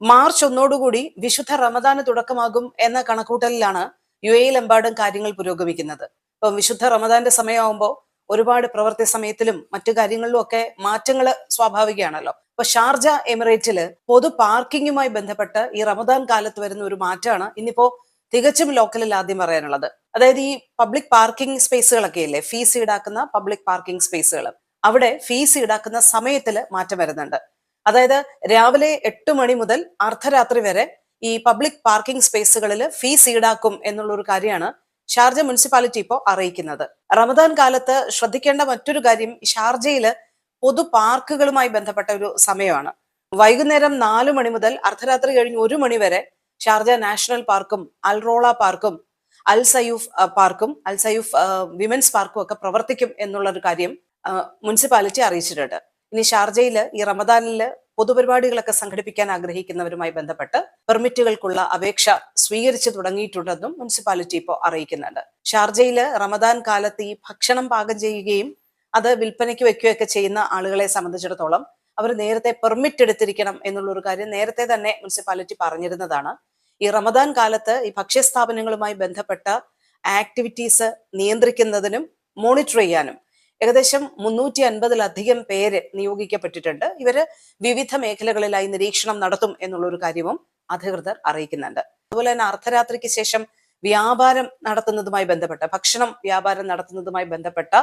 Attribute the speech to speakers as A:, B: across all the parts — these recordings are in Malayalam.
A: മാർച്ച് ഒന്നോടുകൂടി വിശുദ്ധ റമദാന് തുടക്കമാകും എന്ന കണക്കൂട്ടലിലാണ് യു എയിലെമ്പാടും കാര്യങ്ങൾ പുരോഗമിക്കുന്നത്. ഇപ്പം വിശുദ്ധ റമദാന്റെ സമയമാകുമ്പോൾ ഒരുപാട് പ്രവൃത്തി സമയത്തിലും മറ്റു കാര്യങ്ങളിലും ഒക്കെ മാറ്റങ്ങൾ സ്വാഭാവികമാണല്ലോ. ഇപ്പൊ ഷാർജ എമിറേറ്റിൽ പൊതു പാർക്കിങ്ങുമായി ബന്ധപ്പെട്ട് ഈ റമദാൻ കാലത്ത് വരുന്ന ഒരു മാറ്റമാണ് ഇന്നിപ്പോ തികച്ചും ലോക്കലിൽ ആദ്യം പറയാനുള്ളത്. അതായത് ഈ പബ്ലിക് പാർക്കിംഗ് സ്പേസുകളൊക്കെ ഇല്ലേ? ഫീസ് ഈടാക്കുന്ന പബ്ലിക് പാർക്കിംഗ് സ്പേസുകൾ അവിടെ ഫീസ് ഈടാക്കുന്ന സമയത്തിൽ മാറ്റം വരുന്നുണ്ട്. അതായത് രാവിലെ എട്ട് മണി മുതൽ അർദ്ധരാത്രി വരെ ഈ പബ്ലിക് പാർക്കിംഗ് സ്പേസുകളിൽ ഫീസ് ഈടാക്കും എന്നുള്ള ഒരു കാര്യമാണ് ഷാർജ മുനിസിപ്പാലിറ്റി ഇപ്പോൾ അറിയിക്കുന്നത്. റമദാൻ കാലത്ത് ശ്രദ്ധിക്കേണ്ട മറ്റൊരു കാര്യം ഷാർജയിൽ പൊതു പാർക്കുകളുമായി ബന്ധപ്പെട്ട ഒരു സമയമാണ്. വൈകുന്നേരം നാലു മണി മുതൽ അർദ്ധരാത്രി കഴിഞ്ഞ് ഒരു മണി വരെ ഷാർജ നാഷണൽ പാർക്കും അൽറോള പാർക്കും അൽ സയൂഫ് പാർക്കും അൽ സയൂഫ് വിമൻസ് പാർക്കും ഒക്കെ പ്രവർത്തിക്കും എന്നുള്ള ഒരു കാര്യം മുനിസിപ്പാലിറ്റി അറിയിച്ചിട്ടുണ്ട്. ഇനി ഷാർജയിൽ ഈ റമദാനിൽ പൊതുപരിപാടികളൊക്കെ സംഘടിപ്പിക്കാൻ ആഗ്രഹിക്കുന്നവരുമായി ബന്ധപ്പെട്ട് പെർമിറ്റുകൾക്കുള്ള അപേക്ഷ സ്വീകരിച്ചു തുടങ്ങിയിട്ടുണ്ടെന്നും മുനിസിപ്പാലിറ്റി ഇപ്പോൾ അറിയിക്കുന്നുണ്ട്. ഷാർജയിൽ റമദാൻ കാലത്ത് ഈ ഭക്ഷണം പാകം ചെയ്യുകയും അത് വിൽപ്പനയ്ക്ക് വെക്കുകയൊക്കെ ചെയ്യുന്ന ആളുകളെ സംബന്ധിച്ചിടത്തോളം അവർ നേരത്തെ പെർമിറ്റ് എടുത്തിരിക്കണം എന്നുള്ള ഒരു കാര്യം നേരത്തെ തന്നെ മുനിസിപ്പാലിറ്റി പറഞ്ഞിരുന്നതാണ്. ഈ റമദാൻ കാലത്ത് ഈ ഭക്ഷ്യസ്ഥാപനങ്ങളുമായി ബന്ധപ്പെട്ട ആക്ടിവിറ്റീസ് നിയന്ത്രിക്കുന്നതിനും മോണിറ്റർ ചെയ്യാനും ഏകദേശം മുന്നൂറ്റി അൻപതിലധികം പേര് നിയോഗിക്കപ്പെട്ടിട്ടുണ്ട്. ഇവർ വിവിധ മേഖലകളിലായി നിരീക്ഷണം നടത്തും എന്നുള്ള ഒരു കാര്യവും അധികൃതർ അറിയിക്കുന്നുണ്ട്. അതുപോലെ തന്നെ അർദ്ധരാത്രിക്ക് ശേഷം വ്യാപാരം നടത്തുന്നതുമായി ബന്ധപ്പെട്ട ഭക്ഷണം വ്യാപാരം നടത്തുന്നതുമായി ബന്ധപ്പെട്ട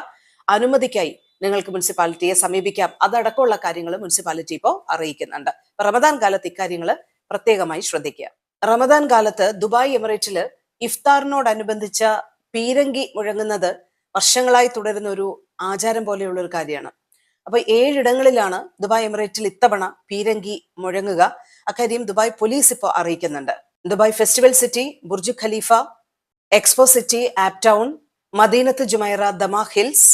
A: അനുമതിക്കായി നിങ്ങൾക്ക് മുനിസിപ്പാലിറ്റിയെ സമീപിക്കാം. അതടക്കമുള്ള കാര്യങ്ങൾ മുനിസിപ്പാലിറ്റി ഇപ്പോൾ അറിയിക്കുന്നുണ്ട്. റമദാൻ കാലത്ത് ഇക്കാര്യങ്ങൾ പ്രത്യേകമായി ശ്രദ്ധിക്കുക. റമദാൻ കാലത്ത് ദുബായ് എമിറേറ്റിൽ ഇഫ്താറിനോടനുബന്ധിച്ച പീരങ്കി മുഴങ്ങുന്നത് വർഷങ്ങളായി തുടരുന്ന ഒരു ആചാരം പോലെയുള്ള ഒരു കാര്യമാണ്. അപ്പൊ ഏഴിടങ്ങളിലാണ് ദുബായ് എമിറേറ്റിൽ ഇത്തവണ പീരങ്കി മുഴങ്ങുക. അക്കാര്യം ദുബായ് പോലീസ് ഇപ്പോൾ അറിയിക്കുന്നുണ്ട്. Dubai festival city Burj Khalifa expo city uptown Madinat Jumeirah Damac Hills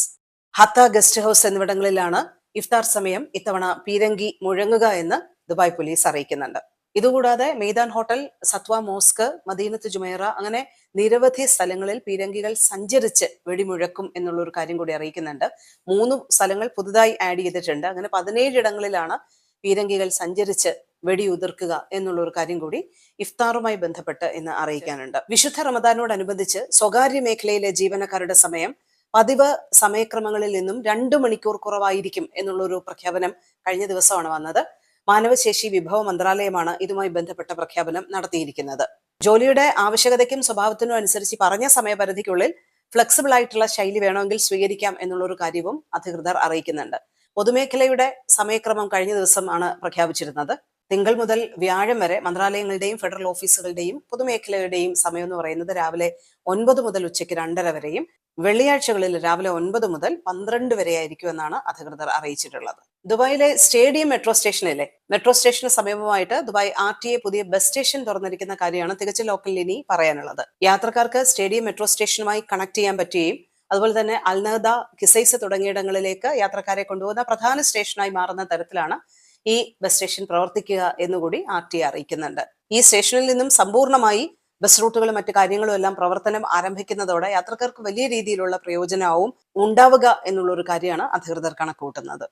A: Hatta guest house എന്നിവിടങ്ങളിലാണ് ഇഫ്താർ സമയം ഇത്തവണ പീരങ്കി മുഴങ്ങുക എന്ന് ദുബായ് പോലീസ് അറിയിക്കുന്നുണ്ട്. ഇതുകൂടാതെ Meydan hotel Satwa mosque Madinat Jumeirah അങ്ങനെ നിരവധി സ്ഥലങ്ങളിൽ പീരങ്കികൾ സഞ്ചരിച്ച് വെടിമുഴക്കും എന്നുള്ള ഒരു കാര്യം കൂടി അറിയിക്കുന്നുണ്ട്. മൂന്ന് സ്ഥലങ്ങൾ പുതുതായി ആഡ് ചെയ്തിട്ടുണ്ട്. അങ്ങനെ പതിനേഴ് ഇടങ്ങളിലാണ് പീരങ്കികൾ സഞ്ചരിച്ച് വെടിയുതിർക്കുക എന്നുള്ള ഒരു കാര്യം കൂടി ഇഫ്താറുമായി ബന്ധപ്പെട്ട് ഇന്ന് അറിയിക്കാനുണ്ട്. വിശുദ്ധ റമദാനോടനുബന്ധിച്ച് സ്വകാര്യ മേഖലയിലെ ജീവനക്കാരുടെ സമയം പതിവ് സമയക്രമങ്ങളിൽ നിന്നും രണ്ടു മണിക്കൂർ കുറവായിരിക്കും എന്നുള്ളൊരു പ്രഖ്യാപനം കഴിഞ്ഞ ദിവസമാണ് വന്നത്. മാനവശേഷി വിഭവ മന്ത്രാലയമാണ് ഇതുമായി ബന്ധപ്പെട്ട പ്രഖ്യാപനം നടത്തിയിരിക്കുന്നത്. ജോലിയുടെ ആവശ്യകതയ്ക്കും സ്വഭാവത്തിനും അനുസരിച്ച് പറഞ്ഞ സമയപരിധിക്കുള്ളിൽ ഫ്ലെക്സിബിൾ ആയിട്ടുള്ള ശൈലി വേണമെങ്കിൽ സ്വീകരിക്കാം എന്നുള്ള ഒരു കാര്യവും അധികൃതർ അറിയിക്കുന്നുണ്ട്. പൊതുമേഖലയുടെ സമയക്രമം കഴിഞ്ഞ ദിവസമാണ് പ്രഖ്യാപിച്ചിരുന്നത്. തിങ്കൾ മുതൽ വ്യാഴം വരെ മന്ത്രാലയങ്ങളുടെയും ഫെഡറൽ ഓഫീസുകളുടെയും പൊതുമേഖലയുടെയും സമയം എന്ന് പറയുന്നത് രാവിലെ ഒൻപത് മുതൽ ഉച്ചയ്ക്ക് രണ്ടര വരെയും വെള്ളിയാഴ്ചകളിൽ രാവിലെ ഒൻപത് മുതൽ പന്ത്രണ്ട് വരെയായിരിക്കുമെന്നാണ് അധികൃതർ അറിയിച്ചിട്ടുള്ളത്. ദുബായിലെ സ്റ്റേഡിയം മെട്രോ സ്റ്റേഷനിലെ മെട്രോ സ്റ്റേഷന് സമീപമായിട്ട് ദുബായ് ആർ ടി എ പുതിയ ബസ് സ്റ്റേഷൻ തുറന്നിരിക്കുന്ന കാര്യമാണ് തികച്ച ലോക്കലിൽ ഇനി പറയാനുള്ളത്. യാത്രക്കാർക്ക് സ്റ്റേഡിയം മെട്രോ സ്റ്റേഷനുമായി കണക്ട് ചെയ്യാൻ പറ്റുകയും അതുപോലെ തന്നെ അൽനഹദ കിസൈസ് തുടങ്ങിയിടങ്ങളിലേക്ക് യാത്രക്കാരെ കൊണ്ടുപോകുന്ന പ്രധാന സ്റ്റേഷനായി മാറുന്ന തരത്തിലാണ് ഈ ബസ് സ്റ്റേഷൻ പ്രവർത്തിക്കുക എന്നുകൂടി ആർ ടി അറിയിക്കുന്നുണ്ട്. ഈ സ്റ്റേഷനിൽ നിന്നും സമ്പൂർണമായി ബസ് റൂട്ടുകളും മറ്റു കാര്യങ്ങളും എല്ലാം പ്രവർത്തനം ആരംഭിക്കുന്നതോടെ യാത്രക്കാർക്ക് വലിയ രീതിയിലുള്ള പ്രയോജനവും ഉണ്ടാവുക എന്നുള്ള ഒരു കാര്യമാണ് അധികൃതർ കണക്കുകൂട്ടുന്നത്.